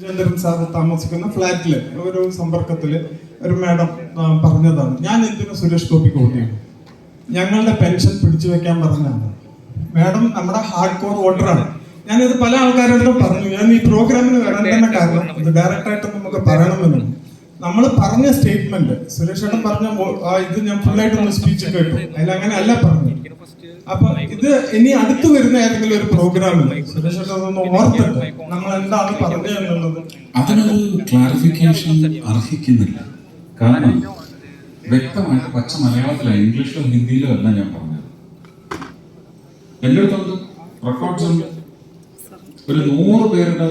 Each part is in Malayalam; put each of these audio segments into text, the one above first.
രാജേന്ദ്രൻ സാറ് താമസിക്കുന്ന ഫ്ലാറ്റിൽ ഒരു സമ്പർക്കത്തിൽ ഒരു മാഡം പറഞ്ഞതാണ്. ഞാൻ എന്തിനു സുരേഷ് ഗോപിക്ക് വോട്ട് ഞങ്ങളുടെ പെൻഷൻ പിടിച്ചു വെക്കാൻ പറഞ്ഞതാണ്. മാഡം നമ്മുടെ ഹാർഡ് കോർ വോട്ടറാണ്. ഞാനിത് പല ആൾക്കാരോടും പറഞ്ഞു. ഞാൻ ഈ പ്രോഗ്രാമിന് വരാൻ തന്നെ കാരണം ഇത് ഡയറക്റ്റ് ആയിട്ട് നമുക്ക് പറയണമെന്നുണ്ട് നമ്മൾ പറഞ്ഞ സ്റ്റേറ്റ്മെന്റ് സുരേഷ് ഏട്ടൻ പറഞ്ഞ ഇത് ഞാൻ ഫുള്ളായിട്ട് ഒന്ന് സ്പീച്ച് കേട്ടു അതിൽ അങ്ങനെ അല്ല പറഞ്ഞു അപ്പൊ ഇത് ഇനി അടുത്ത് വരുന്ന ഏതെങ്കിലും ഒരു പ്രോഗ്രാമിൽ ഓർത്തിട്ട് നമ്മൾ എന്താണ് പറഞ്ഞത് എന്നുള്ളത്? അതിനൊരു ക്ലാരിഫിക്കേഷൻ അർഹിക്കുന്നില്ല. കാരണം വ്യക്തമായിട്ട് പച്ച മലയാളത്തിലോ ഇംഗ്ലീഷിലോ ഹിന്ദിയിലോ അല്ല ഞാൻ പറഞ്ഞത്. എന്റെ അടുത്തുണ്ട് റെക്കോർഡ്സ് ഉണ്ട്. ഒരു നൂറ് പേരുടെ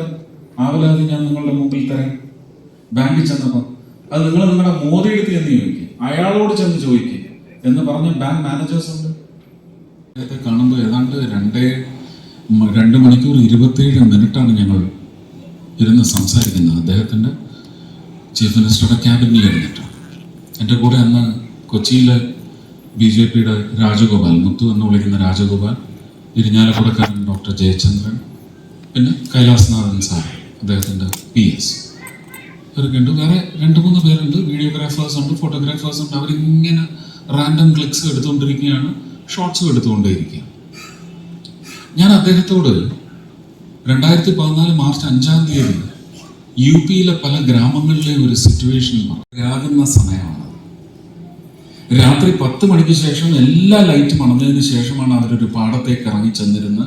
ആവലാതി ഞാൻ നിങ്ങളുടെ മുമ്പിൽ തരാം. ബാങ്കിൽ ചെന്നപ്പോൾ അത് നിങ്ങൾ നിങ്ങളുടെ മോദി എടുത്ത് ചെന്ന് ചോദിക്കും. അയാളോട് ചെന്ന് ചോദിക്കും എന്ന് പറഞ്ഞ ബാങ്ക് മാനേജേഴ്സ് ഉണ്ട്. അദ്ദേഹത്തെ കാണുമ്പോൾ ഏതാണ്ട് രണ്ടേ രണ്ട് മണിക്കൂർ ഇരുപത്തിയേഴ് മിനിറ്റാണ് ഞങ്ങൾ ഇരുന്ന് സംസാരിക്കുന്നത്. അദ്ദേഹത്തിന്റെ ചീഫ് മിനിസ്റ്ററുടെ ക്യാബിനിൽ ഇരുന്നിട്ട്. എന്റെ കൂടെ അന്ന് കൊച്ചിയിലെ ബി ജെ പിയുടെ രാജഗോപാൽ മുത്തു എന്ന് വിളിക്കുന്ന രാജഗോപാൽ ഇരിഞ്ഞാലക്കുടക്കാരൻ ഡോക്ടർ ജയചന്ദ്രൻ പിന്നെ കൈലാസ്നാഥൻ സാർ അദ്ദേഹത്തിന്റെ പി എസ്. ഇവരൊക്കെ ഉണ്ട് വേറെ രണ്ട് മൂന്ന് പേരുണ്ട്. വീഡിയോഗ്രാഫേഴ്സ് ഉണ്ട് ഫോട്ടോഗ്രാഫേഴ്സ് ഉണ്ട്. അവരിങ്ങനെ റാൻഡം ക്ലിക്സ് എടുത്തുകൊണ്ടിരിക്കുകയാണ്. ഷോർട്സും എടുത്തുകൊണ്ടേയിരിക്കുക ഞാൻ അദ്ദേഹത്തോട് രണ്ടായിരത്തി പതിനാല് മാർച്ച് അഞ്ചാം തീയതി യു പിയിലെ പല ഗ്രാമങ്ങളിലെ ഒരു സിറ്റുവേഷൻ ആകുന്ന സമയമാണ്. രാത്രി പത്ത് മണിക്ക് ശേഷം എല്ലാ ലൈറ്റും അണഞ്ഞതിന് ശേഷമാണ് അവരൊരു പാടത്തേക്ക് ഇറങ്ങി ചെന്നിരുന്ന്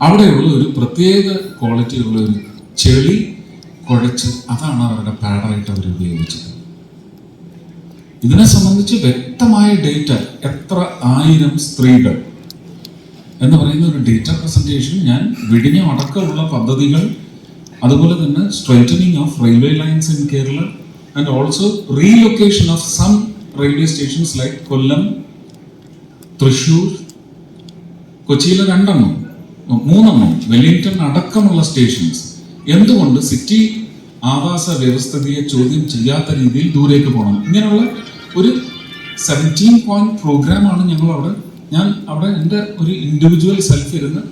അവിടെയുള്ള ഒരു പ്രത്യേക ക്വാളിറ്റിയുള്ള ഒരു ചെളി കുഴച്ച് അതാണ് അവരുടെ പാഡായിട്ട് അവർ ഉപയോഗിച്ചത് ഇതിനെ സംബന്ധിച്ച് വ്യക്തമായ ഡേറ്റ എത്ര ആയിരം സ്ത്രീകൾ എന്ന് പറയുന്ന ഒരു ഡേറ്റ പ്രസന്റേഷൻ ഞാൻ വിടിഞ്ഞ അടക്കമുള്ള പദ്ധതികൾ അതുപോലെ തന്നെ straightening of railway lines in Kerala and also relocation of some railway stations like Kollam Thrissur കൊച്ചിയിലെ രണ്ടെണ്ണം മൂന്നെണ്ണം വെല്ലിംഗ്ടൺ അടക്കമുള്ള സ്റ്റേഷൻസ് എന്തുകൊണ്ട് സിറ്റി ആവാസ വ്യവസ്ഥിതിയെ ചോദ്യം ചെയ്യാത്ത രീതിയിൽ ദൂരേക്ക് പോകണം. ഇങ്ങനെയുള്ള ഒരു സെവന്റീൻ പോയിന്റ് പ്രോഗ്രാമാണ് ഞങ്ങൾ അവിടെ ഞാൻ അവിടെ എന്റെ ഒരു ഇൻഡിവിജ്വൽ സെൽഫ് ഇരുന്ന്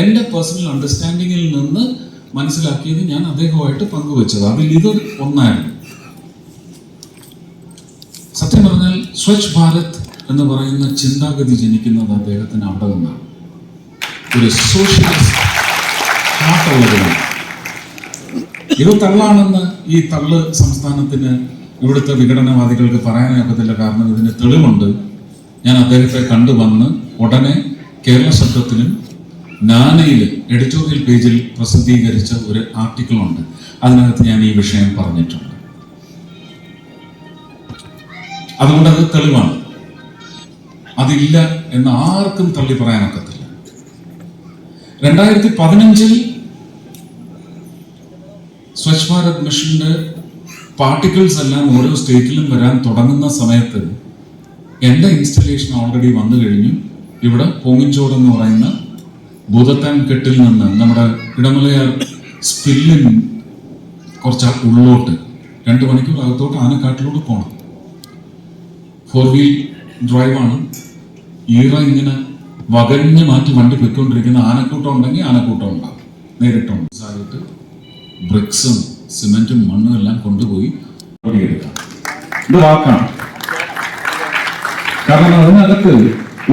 എന്റെ പേഴ്സണൽ അണ്ടർസ്റ്റാൻഡിങ്ങിൽ നിന്ന് മനസ്സിലാക്കിയത് ഞാൻ അദ്ദേഹവുമായിട്ട് പങ്കുവച്ചത്. അതിൽ ഇത് ഒന്നായിരുന്നു. സത്യം പറഞ്ഞാൽ സ്വച്ഛ് ഭാരത് എന്ന് പറയുന്ന ചിന്താഗതി ജനിക്കുന്നത് അദ്ദേഹത്തിന് അവിടെ നിന്നാണ്. ഒരു സോഷ്യലിസ്റ്റ് ഹാർട്ടുള്ളവരാണ് ഇത് തള്ളാണെന്ന് ഈ തള്ള് സംസ്ഥാനത്തിന് ഇവിടുത്തെ വിഘടനവാദികൾക്ക് പറയാനാകത്തില്ല കാരണം ഇതിന് തെളിവുണ്ട്. ഞാൻ അദ്ദേഹത്തെ കണ്ടുവന്ന് ഉടനെ കേരള ശബ്ദത്തിലും നാനയിൽ എഡിറ്റോറിയൽ പേജിൽ പ്രസിദ്ധീകരിച്ച ഒരു ആർട്ടിക്കിൾ ഉണ്ട് അതിനകത്ത് ഞാൻ ഈ വിഷയം പറഞ്ഞിട്ടുണ്ട്. അതുകൊണ്ട് അത് തെളിവാണ്. അതില്ല എന്ന് ആർക്കും തള്ളി പറയാനൊക്കത്തില്ല. രണ്ടായിരത്തി പതിനഞ്ചിൽ സ്വച്ഛ് ഭാരത് മിഷന്റെ പാർട്ടിക്കിൾസ് എല്ലാം ഓരോ സ്റ്റേറ്റിലും വരാൻ തുടങ്ങുന്ന സമയത്ത് എന്റെ ഇൻസ്റ്റലേഷൻ ഓൾറെഡി വന്നു കഴിഞ്ഞു. ഇവിടെ പൊങ്ങിഞ്ചോട് എന്ന് പറയുന്ന ഭൂതത്താൻ കെട്ടിൽ നിന്ന് നമ്മുടെ ഇടമലയാർ സ്പില്ലിൻ കുറച്ച് ഉള്ളോട്ട് രണ്ട് മണിക്കൂർ അകത്തോട്ട് ആനക്കാട്ടിലൂടെ പോകണം ഫോർ വീൽ ഡ്രൈവാണ് ഈറ ഇങ്ങനെ വകഞ്ഞ് മാറ്റി വണ്ടി പൊയ്ക്കൊണ്ടിരിക്കുന്ന ആനക്കൂട്ടം ഉണ്ടെങ്കിൽ ആനക്കൂട്ടം ഉണ്ടാകും. നേരിട്ടുണ്ട് ആയിട്ട് ബ്രിക്സും സിമെന്റും മണ്ണും എല്ലാം കൊണ്ടുപോയി ഇത് വാക്കാണ്. കാരണം അതിനകത്ത്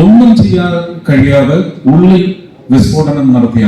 ഒന്നും ചെയ്യാൻ കഴിയാതെ ഉള്ളിൽ വിസ്ഫോടനം നടത്തിയാണ്.